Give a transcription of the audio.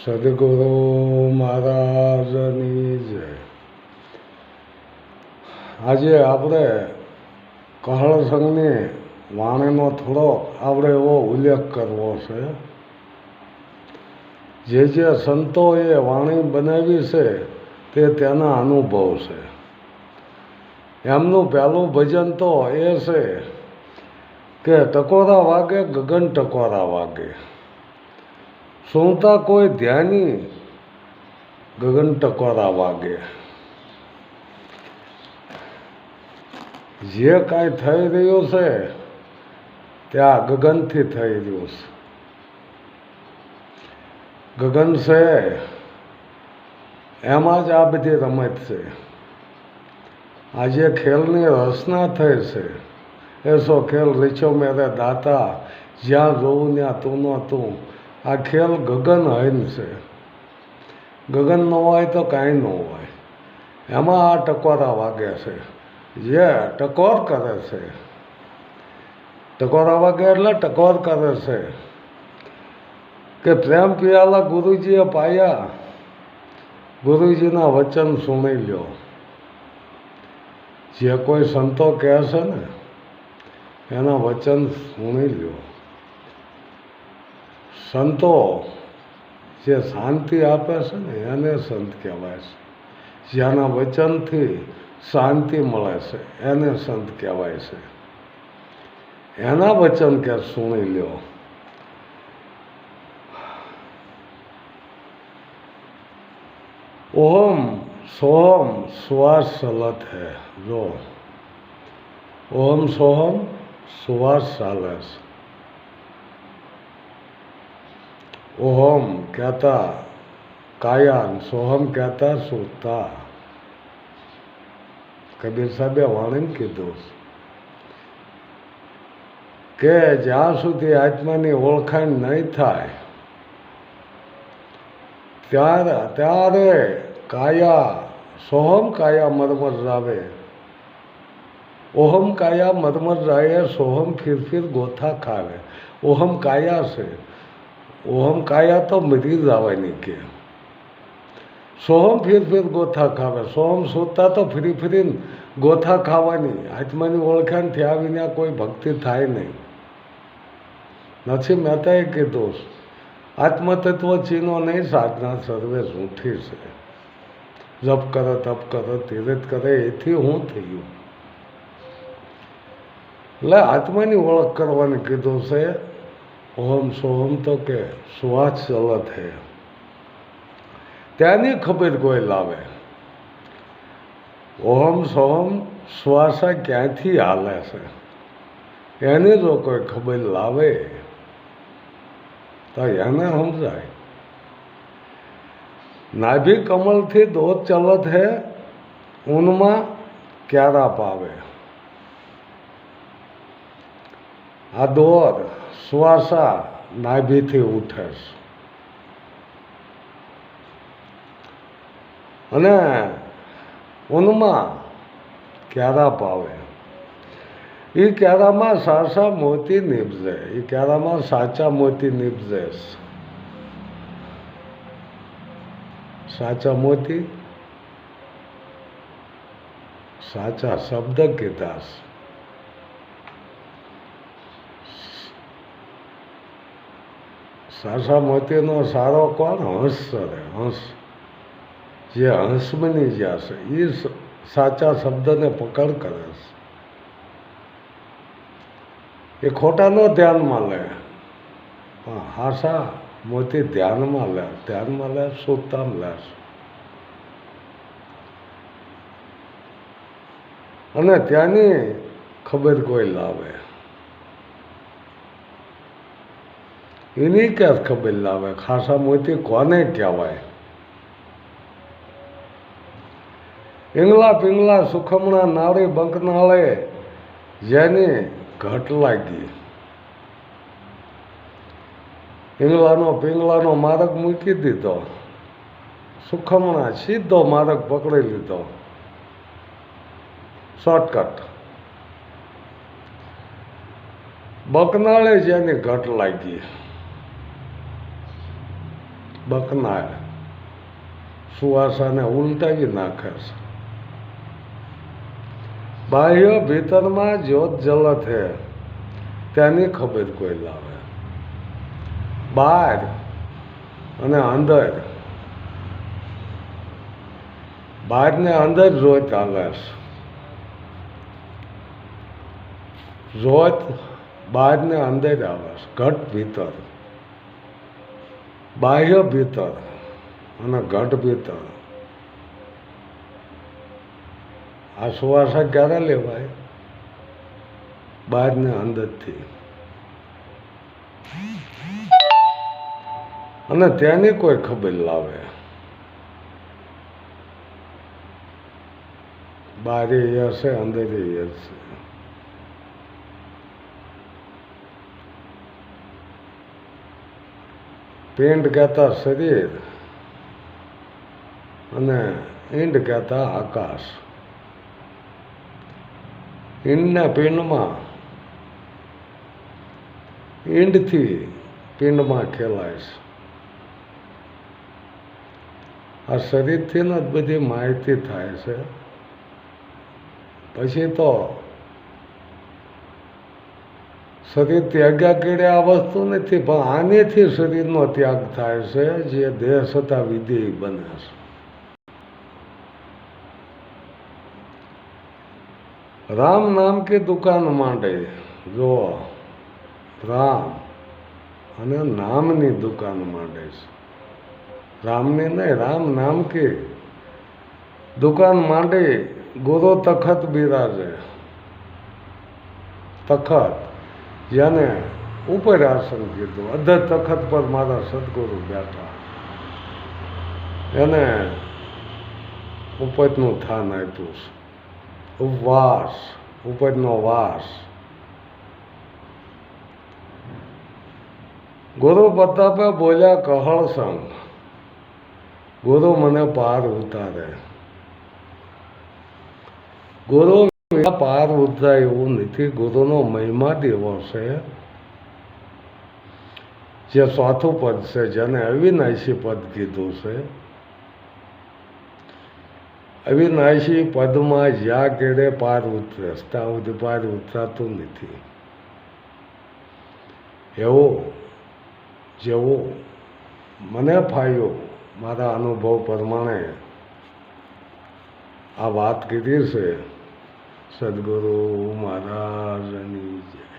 સદગુરુ મહારાજની જય. આજે આપણે કહળ સંઘની વાણીનો થોડો આપણે એવો ઉલ્લેખ કરવો છે. જે જે સંતોએ વાણી બનાવી છે તે તેના અનુભવ છે. એમનું પહેલું ભજન તો એ છે કે ટકોરા વાગે, ગગન ટકોરા વાગે. સુણતા કોઈ ધ્યાની ગગન ટકોરા વાગે. જે કાંઈ થઈ રહ્યું છે, ત્યાં ગગનથી થઈ રહ્યું છે. ગગન છે, એમાં જ આ બધી રમત છે. આજે ખેલની રચના થઈ છે. એસો ખેલ રીછો મેરે દાતા, જ્યાં જોઉં ત્યાં તું ન તું આ ખેલ ગગન હૈન છે. ગગન ન હોય તો કાંઈ ન હોય. એમાં આ ટકોરા વાગે છે. જે ટકોર કરે છે. ટકોરા વાગે એટલે ટકોર કરે છે. કે પ્રેમ પિયાલા ગુરુજીએ પાયા. ગુરુજીના વચન સુણી લ્યો. જે કોઈ સંતો કહે છે ને, એના વચન સુણી લ્યો. સંતો જે શાંતિ આપે છે ને, એને સંત કહેવાય છે. જેના વચનથી શાંતિ મળે છે, એને સંત કહેવાય છે. એના વચન કે સુણી લ્યો. ઓમ સોહમ શ્વાસ સલત હે. જો. ઓમ સોહમ શ્વાસ ચાલે છે ઓહમ કહેતા કાયાન સોહમ કહેતા સુતા કબીર સાહેબે વાણીને કીધું કે જ્યાં સુધી આત્માની ઓળખાણ નહીં થાય ત્યારે ત્યારે કાયા સોહમ કાયા મરમર રાવે ઓહમ કાયા મરમર રાયે સોહમ ફિર ફિર ગોથા ખાવે ઓહમ કાયા છે ઓહમ કાયા તો મરી જવાની કે. સોહમ ફીર ફીર ગોથા ખાવે. સોહમ સોતા તો ફરી ફરીને ગોથા ખાવાની. આત્માની ઓળખાણ થયા વિના કોઈ ભક્તિ થાય નહીં. નથી મહેતાએ કીધું, આત્મતત્વ ચીનો નહીં, સાધના સર્વે ઝૂઠી છે. જપ કરે, તપ કરે તીરથ કરે, એથી હું થયું. એટલે આત્માની ઓળખ કરવાની કીધું છે. ઓમ સોહમ તો કે શ્વાસ ચલત હે. ત્યાંની ખબર કોઈ લાવે. ઓમ સોહમ શ્વાસ ક્યાંથી હાલે છે? એને જો કોઈ ખબર લાવે, તો એને સમજાય. નાભી કમલથી દોધ ચલત હે, ઊનમાં ક્યારા પાવે? આ દોર સુવાસા નાભીથી ઉઠે છે અને ઊનમાં ક્યારા પાવે એ ક્યારામાં સાસા મોતી નીપજે એ ક્યારામાં સાચા મોતી નીપજે સાચા મોતી, સાચા શબ્દ કીધા સાચા મોતીનો સારો કોણ? હંસ કરે હંસ. જે હંસ બની ગયા છે એ સાચા શબ્દને પકડ કરે છે. એ ખોટા ન ધ્યાનમાં લે. પણ હાસા મોતી ધ્યાનમાં લે. ધ્યાનમાં લે, સુતામ લે અને ત્યાંની ખબર કોઈ લાવે. એની ક્યાં ખબર લાવે? ખાસા મોતી કોને કહેવાય? ઈંગલા પિંગલા સુખમણા નાળી બંકનાળે જેની ઘટ લાગી. ઇંગલાનો પિંગલાનો માર્ગ મૂકી દીધો. સુખમણા સીધો માર્ગ પકડી લીધો. શોર્ટકટ. બકનાળે જેની ઘટ લાગી. બકનાર. સુવાસાને ઉલટાવી નાખે છે. બાહ્ય ભીતરમાં જ્યોત જલત હે, તેની ખબર કોઈ લાવે. બહાર અને અંદર. બહારને અંદર જોત આવે છે. જોત બહારને અંદર આવે છે. ઘટ ભીતર. બાહ્ય ભીતર અને ઘટ ભીતર. આ સુવાસા ક્યારે લેવાય? બહાર ને અંદરથી. અને ત્યાંની કોઈ ખબર લાવે. બારે હશે અંદરે હશે પિંડ ગાતા શરીર અને ઈંડ ગાતા આકાશ. ઈંડના પિંડમાં ઈંડથી પિંડમાં ખેલાય છે. આ શરીરથી જ બધી માહિતી થાય છે. પછી તો શરીર ત્યાગ્યા કરે આ વસ્તુ નથી, પણ આનેથી શરીરનો ત્યાગ થાય છે, જે દેહ છતાં વિધેય બને છે. રામ નામ કે દુકાન માંડે? જો રામ અને નામની દુકાન માંડે છે. રામની નહીં, રામ નામ કે દુકાન માંડે? ગુરુ તખત બિરાજે. તખત. જેને ઉપર આસન કીધું. અધ તખત પર મારા સદગુરુ બેઠા. એને ઉપજનું થાન આપ્યું છે. ઉપવાસ, ઉપજનો વાસ. ગુરુ પ્રતાપે બોલ્યા, કહળ સંગ. ગુરુ મને પાર ઉતારે. ગુરુ પાર ઉતરાય એવું નથી. ગુરુનો મહિમા છે. જે ચોથું પદ છે, જેને અવિનાશી પદ કીધું છે. અવિનાશી પદમાં જ્યાં કેડે પાર ઉતરે, ત્યાં સુધી પાર ઉતરાતું નથી. એવો, જેવો મને ફાયો મારા અનુભવ પ્રમાણે આ વાત કીધી છે. સદગુરુ મહારાજની જય